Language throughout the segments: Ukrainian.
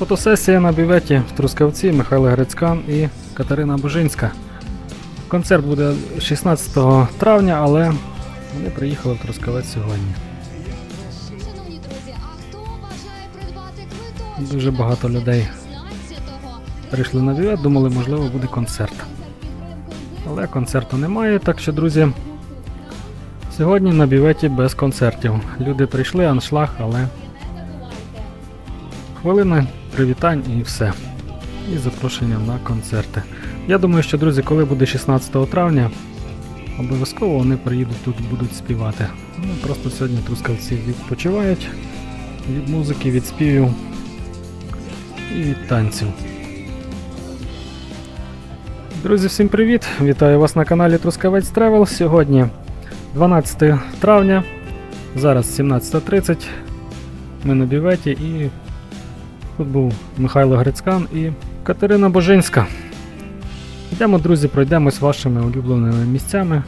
Фотосесія на біветі в Трускавці Михайло Грицькан і Катерина Бужинська. Концерт буде 16 травня, але вони приїхали в Трускавець сьогодні. Дуже багато людей прийшли на бівет, думали, можливо, буде концерт. Але концерту немає, так що, друзі, сьогодні на біветі без концертів. Люди прийшли, аншлаг, але хвилини привітань і все. І запрошення на концерти. Я думаю, що, друзі, коли буде 16 травня, обов'язково вони приїдуть тут будуть співати. Ну, просто сьогодні трускавці відпочивають від музики, від співів і від танців. Друзі, всім привіт! Вітаю вас на каналі Трускавець Тревел. Сьогодні 12 травня, зараз 17.30. Ми на біветі і тут був Михайло Грицькан і Катерина Божинська. Йдемо, друзі, пройдемось вашими улюбленими місцями.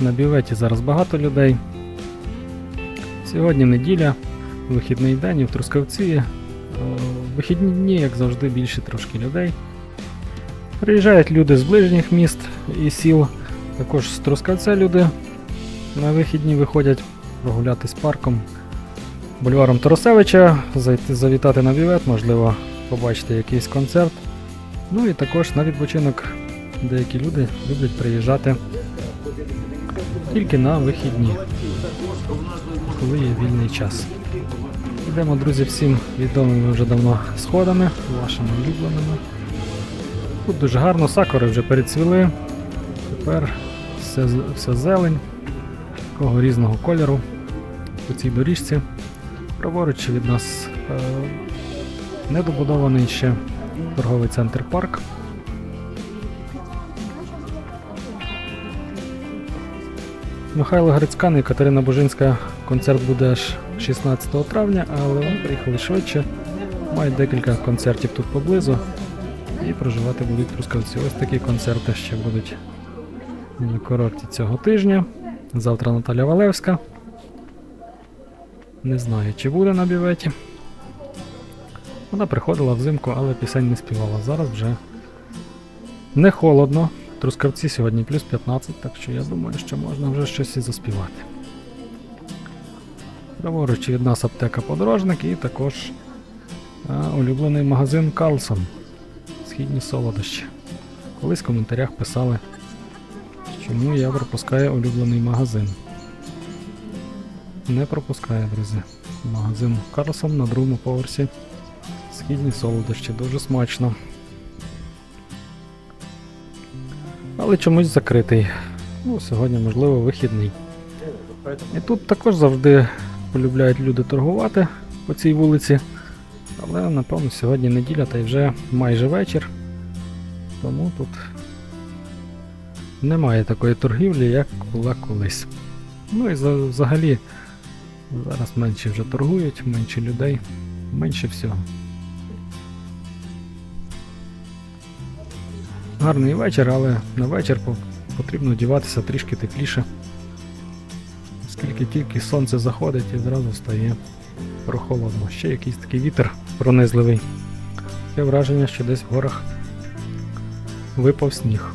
На біветі зараз багато людей. Сьогодні неділя, вихідний день і в Трускавці. е, Вихідні дні, як завжди, більше трошки людей. Приїжджають люди з ближніх міст і сіл, також з Трускавця люди на вихідні виходять прогулятись парком, бульваром Тарасевича, зайти, завітати на бівет, можливо, побачити якийсь концерт. Ну і також на відпочинок деякі люди люблять приїжджати тільки на вихідні, коли є вільний час. Йдемо, друзі, всім відомими вже давно сходами, вашими улюбленими. Тут дуже гарно, сакури вже перецвіли. Тепер все, все зелень, такого різного кольору по цій доріжці. Праворуч від нас е, недобудований ще торговий центр парк. Михайло Грицькан і Катерина Божинська концерт буде аж 16 травня, але вони приїхали швидше. Мають декілька концертів тут поблизу і проживати будуть трускавці. Ось такі концерти ще будуть на курорті цього тижня. Завтра Наталя Валевська. Не знаю, чи буде на біветі. Вона приходила взимку, але пісень не співала. Зараз вже не холодно. Трускавці сьогодні плюс 15, так що я думаю, що можна вже щось і заспівати. Праворуч від нас аптека подорожник і також а, улюблений магазин Карлсон східні солодощі. Колись в коментарях писали, чому я пропускаю улюблений магазин. Не пропускаю, друзі. Магазин Карлсон на другому поверсі. Східні солодощі, дуже смачно. Але чомусь закритий. Ну, сьогодні, можливо, вихідний. І тут також завжди полюбляють люди торгувати по цій вулиці. Але напевно сьогодні неділя та й вже майже вечір. Тому тут немає такої торгівлі, як була колись. Ну і взагалі зараз менше вже торгують, менше людей, менше всього. Гарний вечір, але на вечір потрібно одягатися трішки тепліше. Оскільки тільки сонце заходить і зразу стає прохолодно. Ще якийсь такий вітер пронизливий. Таке враження, що десь в горах випав сніг.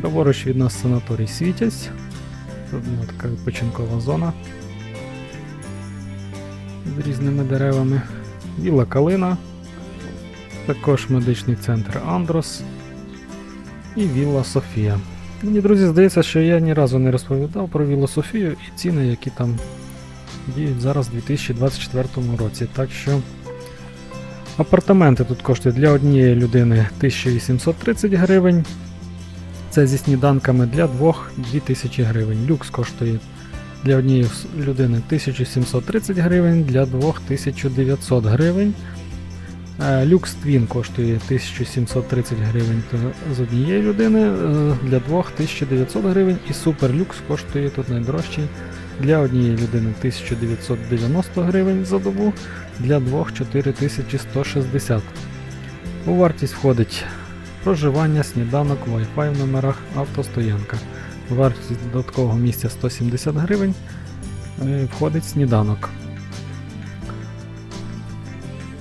Праворуч від нас санаторій Світязь. Тут така відпочинкова зона з різними деревами. Вілла Калина, також медичний центр Андрос і Вілла Софія. Мені, друзі, здається, що я ні разу не розповідав про Віллу Софію і ціни, які там діють зараз у 2024 році. Так що апартаменти тут коштують для однієї людини 1830 гривень. Це зі сніданками для двох 2000 гривень. Люкс коштує для однієї людини 1730 гривень, для двох 1900 гривень. Люкс Твін коштує 1730 гривень з однієї людини, для двох 1900 гривень. І Супер Люкс коштує тут найдорожчий для однієї людини 1990 гривень за добу, для двох 4160. У вартість входить проживання, сніданок, Wi-Fi в номерах, автостоянка. Вартість додаткового місця 170 гривень. е, Входить сніданок.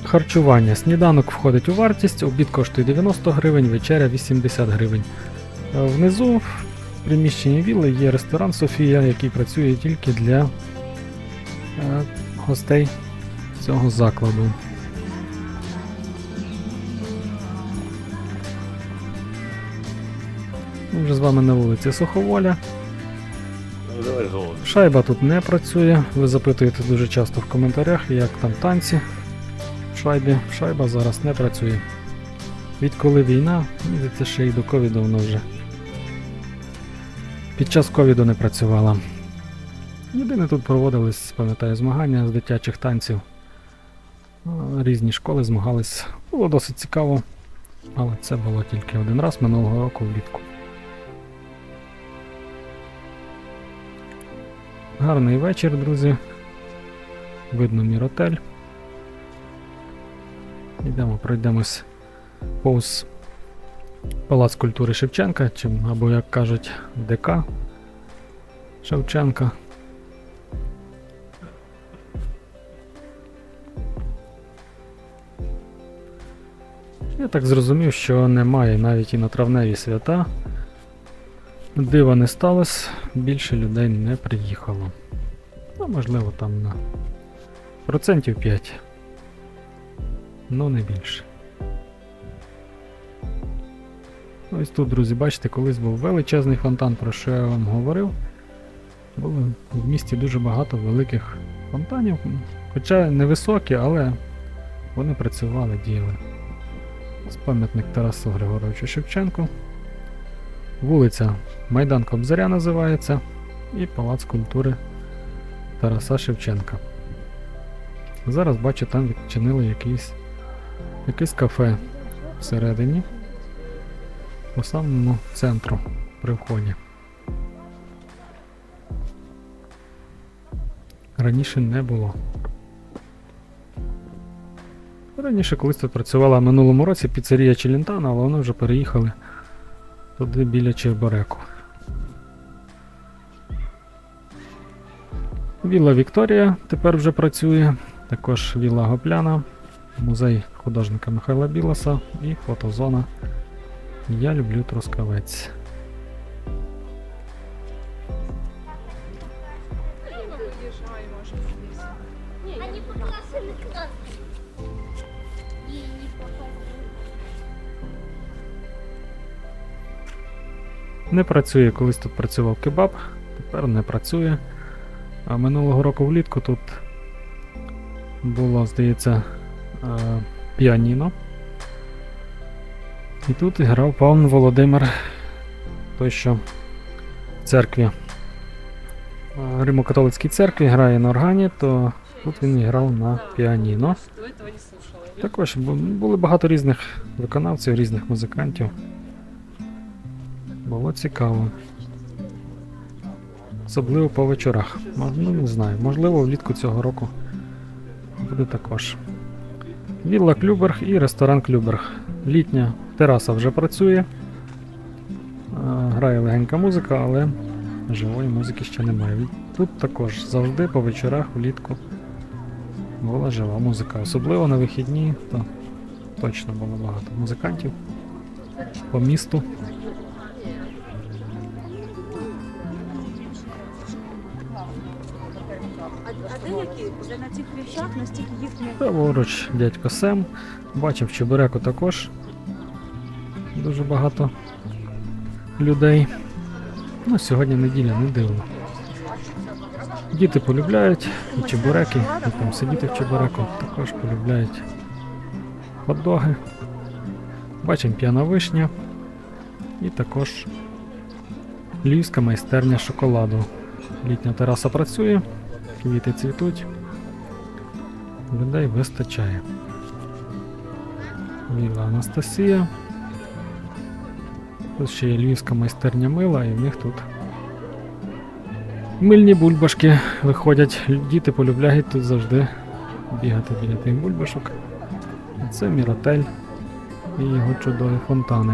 Харчування. Сніданок входить у вартість, обід коштує 90 гривень, вечеря 80 гривень. Е, Внизу в приміщенні вілли є ресторан Софія, який працює тільки для е, гостей цього закладу. Ми вже з вами на вулиці Суховоля. Шайба тут не працює. Ви запитуєте дуже часто в коментарях, як там танці в шайбі. Шайба зараз не працює. Відколи війна, здається, ще й до ковіду воно вже. Під час ковіду не працювала. Єдине тут проводились, пам'ятаю, змагання з дитячих танців. Різні школи змагались. Було досить цікаво, але це було тільки один раз минулого року влітку. Гарний вечір, друзі. Видно міротель. Йдемо, пройдемось повз Палац культури Шевченка, чи, або, як кажуть, ДК Шевченка. Я так зрозумів, що немає навіть і на травневі свята. Дива не сталося, більше людей не приїхало. Ну, можливо, там на процентів 5. Ну, не більше. Ось тут, друзі, бачите, колись був величезний фонтан, про що я вам говорив. Було в місті дуже багато великих фонтанів, хоча невисокі, але вони працювали, діяли. Пам'ятник Тарасу Григоровичу Шевченку. Вулиця Майдан Кобзаря називається і Палац культури Тараса Шевченка. Зараз бачу, там відчинили якийсь, якесь кафе всередині, по самому центру при вході. Раніше не було. Раніше колись тут працювала в минулому році піцерія Челентана, але вони вже переїхали туди біля Чебареку. Вілла Вікторія тепер вже працює, також Вілла Гопляна, музей художника Михайла Білоса і фотозона Я люблю Трускавець. Они Не працює, колись тут працював кебаб, тепер не працює. А минулого року влітку тут було, здається, е, піаніно. І тут грав пан Володимир, той, що в церкві, е, Римо-католицькій церкві грає на органі, то тут він грав на піаніно. Також були багато різних виконавців, різних музикантів. Було цікаво. Особливо по вечорах. Ну, не знаю, можливо, влітку цього року буде також. Вілла Клюберг і ресторан Клюберг. Літня тераса вже працює. Грає легенька музика, але живої музики ще немає. Тут також завжди по вечорах влітку була жива музика. Особливо на вихідні, то точно було багато музикантів по місту. Вещах настільки їх не дядько Сем. Бачив Чебуреку також дуже багато людей. Ну, сьогодні неділя, не дивно. Діти полюбляють і чебуреки, і там сидіти в чебуреку також полюбляють хот-доги. Бачимо п'яна вишня і також львівська майстерня шоколаду. Літня тераса працює, квіти цвітуть. Людей вистачає. Віла Анастасія. Тут ще є львівська майстерня мила, і в них тут мильні бульбашки виходять. Діти полюбляють тут завжди бігати біля тих бульбашок. Це Міротель і його чудові фонтани.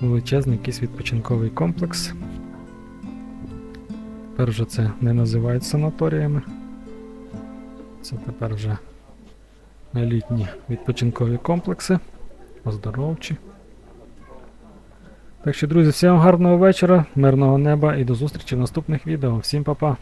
величезний якийсь відпочинковий комплекс. Тепер вже це не називають санаторіями. Це тепер вже елітні відпочинкові комплекси, оздоровчі. Так що, друзі, всім гарного вечора, мирного неба і до зустрічі в наступних відео. Всім па-па!